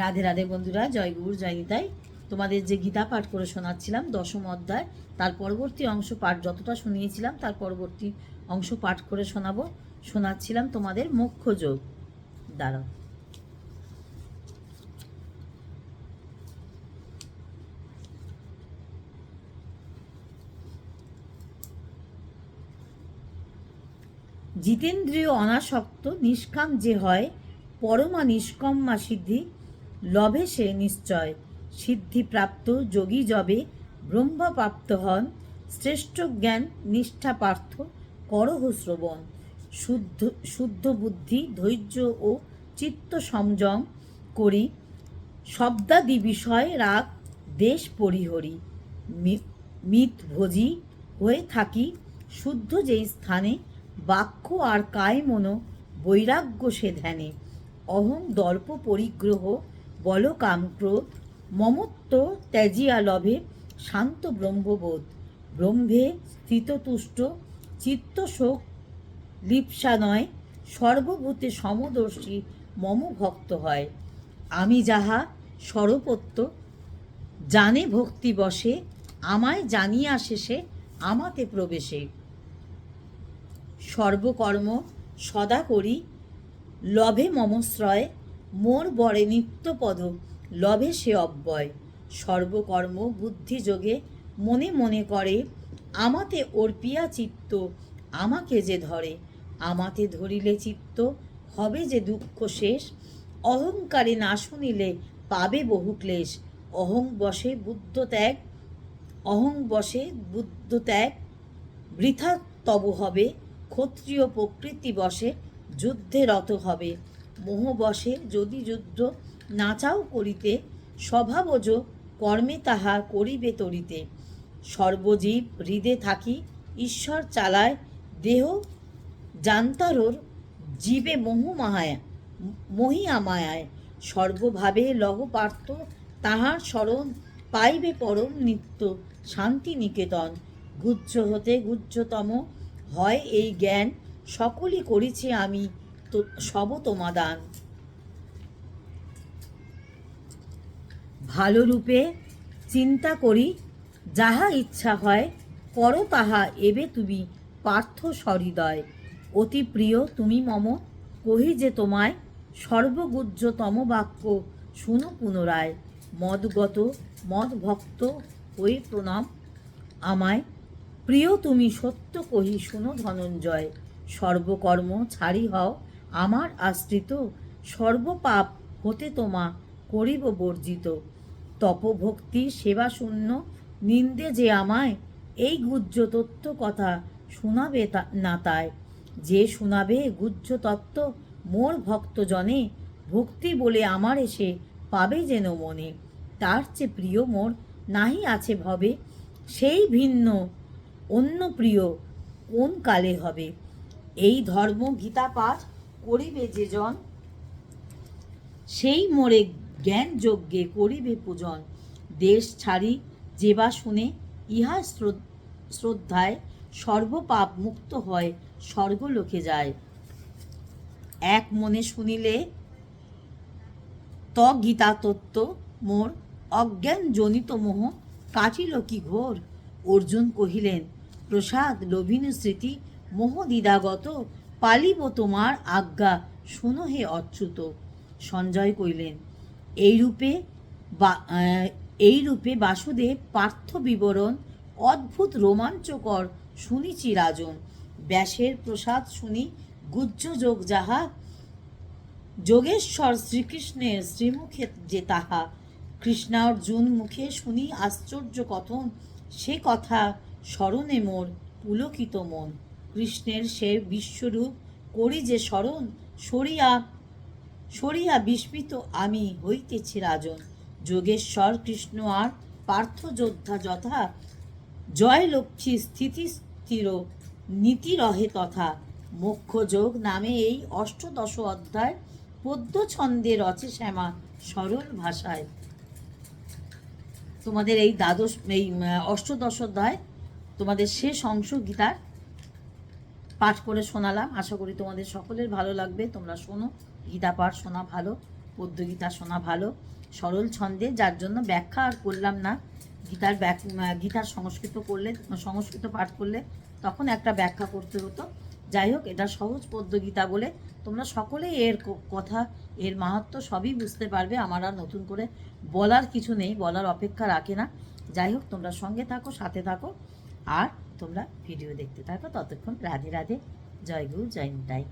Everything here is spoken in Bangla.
রাধে রাধে বন্ধুরা, জয় গুরু, জয় নিতাই। তোমাদের যে গীতা পাঠ করে শোনাচ্ছিলাম দশম অধ্যায়, তার পরবর্তী অংশ পাঠ যতটা শুনিয়েছিলাম, তার পরবর্তী অংশ পাঠ করে শোনাবো। শোনাচ্ছিলাম তোমাদের মুখ্য যোগ। দাঁড়াও। জিতেন্দ্রীয় অনাসক্ত, নিষ্কাম যে হয়, পরমা নিষ্কম্মা সিদ্ধি লভে সে নিশ্চয়। সিদ্ধিপ্রাপ্ত যোগী জবে ব্রহ্মপ্রাপ্ত হন। শ্রেষ্ঠ জ্ঞান নিষ্ঠা পার্থ করহ শ্রবণ। শুদ্ধ শুদ্ধ বুদ্ধি, ধৈর্য ও চিত্ত সংযম করি। শব্দাদি বিষয় রাগ, দেশ পরিহরি। মিত ভোজি হয়ে থাকি। শুদ্ধ যেই স্থানে, বাক্য আর কায় মনো বৈরাগ্য সে ধ্যানে। অহং দর্প পরিগ্রহ বল কাম ক্রোধ মমত্ব ত্যাজিয়া লভে শান্ত ব্রহ্মবোধ। ব্রহ্মে স্থিততুষ্ট চিত্ত শোক লিপ্সা নয়, সর্বভূতে সমদর্শী মম ভক্ত হয়। আমি যাহা সরপত্য জানে ভক্তি বসে, আমায় জানিয়া শেষে আমাতে প্রবেশে। সর্বকর্ম সদা করি, লভে মমশ্রয় মোর বরে নিত্যপদ লভে সে অব্যয়। সর্বকর্ম বুদ্ধিযোগে মনে মনে করে, আমাতে অর্পিয়া চিত্ত, আমাকে যে ধরে। আমাতে ধরিলে চিত্ত, হবে যে দুঃখ শেষ। অহংকারে না শুনিলে পাবে বহু ক্লেশ। অহং বসে বুদ্ধ ত্যাগ, অহং বসে বুদ্ধ ত্যাগ। বৃথা তব হবে, ক্ষত্রিয় প্রকৃতি বসে, যুদ্ধে রত হবে। মোহ বসে যদি যুদ্ধ নাচাও করিতে স্বভাবজ কর্মে তাহা করিবে তরিতে। সর্বজীব হৃদে থাকি, ঈশ্বর চালায় দেহ জান্তারোর জীবে মোহ মাহায় মহিয়া মায়ায়। সর্বভাবে লহ পার্থ তাহার স্মরণ পাইবে পরম নিত্য শান্তি নিকেতন গুজ্জ হতে গুজ্জতম হয় এই জ্ঞান, সকলই করেছি আমি সব তোমাদান ভালো রূপে চিন্তা করি, যাহা ইচ্ছা হয়, করো তাহা, এবে তুমি পার্থ সহৃদয়। অতি প্রিয় তুমি মম, কহি যে তোমায় সর্বগুজ্জতম বাক্য শুনো পুনরায়। মদগত মদ ভক্ত হয়ে প্রণাম। আমায়, প্রিয় তুমি সত্য কহি শুনো ধনঞ্জয়। সর্বকর্ম ছাড়ি হও আমার আশ্রিত সর্বপাপ হতে তোমা করিব বর্জিত। তপভক্তি সেবা শূন্য নিন্দে যে আমায়, এই গুজ্জ তত্ত্ব কথা শোনাবে না তাই। যে শোনাবে গুজ্জ তত্ত্ব মোর ভক্তজনে, ভক্তি বলে আমার এসে পাবে যেন মনে। তার চেয়ে প্রিয় মোর নাহি আছে ভবে, সেই ভিন্ন, অন্য প্রিয় কোন কালে হবে? এই ধর্ম গীতা পাঠ করিবে যে জন, সেই মোরে জ্ঞান যজ্ঞে করিবে পূজন। দেশ ছাড়ি যেবা শুনে ইহা শ্রদ্ধায় সর্বপাপ মুক্ত হয়, স্বর্গলোকে যায়। এক মনে শুনিলে ত গীতা তত্ত্ব মোর, অজ্ঞান জনিত মোহ কাটিল কি ঘোর? অর্জুন কহিলেন, প্রসাদ, লোভিন স্মৃতি, মোহ দ্বিধাগত। পালিব তোমার আজ্ঞা, শুনো হে অচ্যুত। সঞ্জয় কইলেন এইরূপে বা এইরূপে বাসুদেব পার্থ বিবরণ, অদ্ভুত রোমাঞ্চকর শুনিছি রাজন। ব্যাসের প্রসাদ শুনি গুজ্জ যোগ যাহা, যোগেশ্বর শ্রীকৃষ্ণের শ্রীমুখে যে তাহা। কৃষ্ণার্জুন মুখে শুনি আশ্চর্য কথন, সে কথা স্মরণে মোর পুলকিত মন। কৃষ্ণের সে বিশ্বরূপ করি যে স্মরণ, সরিয়া সরিয়া বিস্মিত আমি হইতেছি রাজন। যোগেশ্বর কৃষ্ণ আর পার্থ যোদ্ধা যথা, জয় লক্ষ্মী স্থিতি স্থির, নীতি রহে তথা। মোক্ষ যোগ নামে এই অষ্টদশ অধ্যায় পদ্য ছন্দে রচে শ্যামা সরল ভাষায়। তোমাদের এই দ্বাদশ, এই অষ্টদশ অধ্যায় তোমাদের শেষ অংশ গীতার পাঠ করে শোনালাম। আশা করি তোমাদের সকলের ভালো লাগবে। তোমরা শোনো। গীতা পাঠ শোনা ভালো পদ্যগীতা শোনা ভালো, সরল ছন্দে, যার জন্য ব্যাখ্যা আর করলাম না। গীতার গীতার সংস্কৃত করলে, সংস্কৃত পাঠ করলে তখন একটা ব্যাখ্যা করতে হতো। যাই হোক, এটা সহজ পদ্যগীতা বলে তোমরা সকলেই এর কথা, এর মাহাত্ম সবই বুঝতে পারবে। আমার আর নতুন করে বলার কিছু নেই, বলার অপেক্ষা রাখে না। যাই হোক, তোমরা সঙ্গে থাকো, সাথে থাকো। আর তোমরা ভিডিও দেখতে থাকো। ততক্ষণ রাধে রাধে। জয় গুরু জয় নিতাই।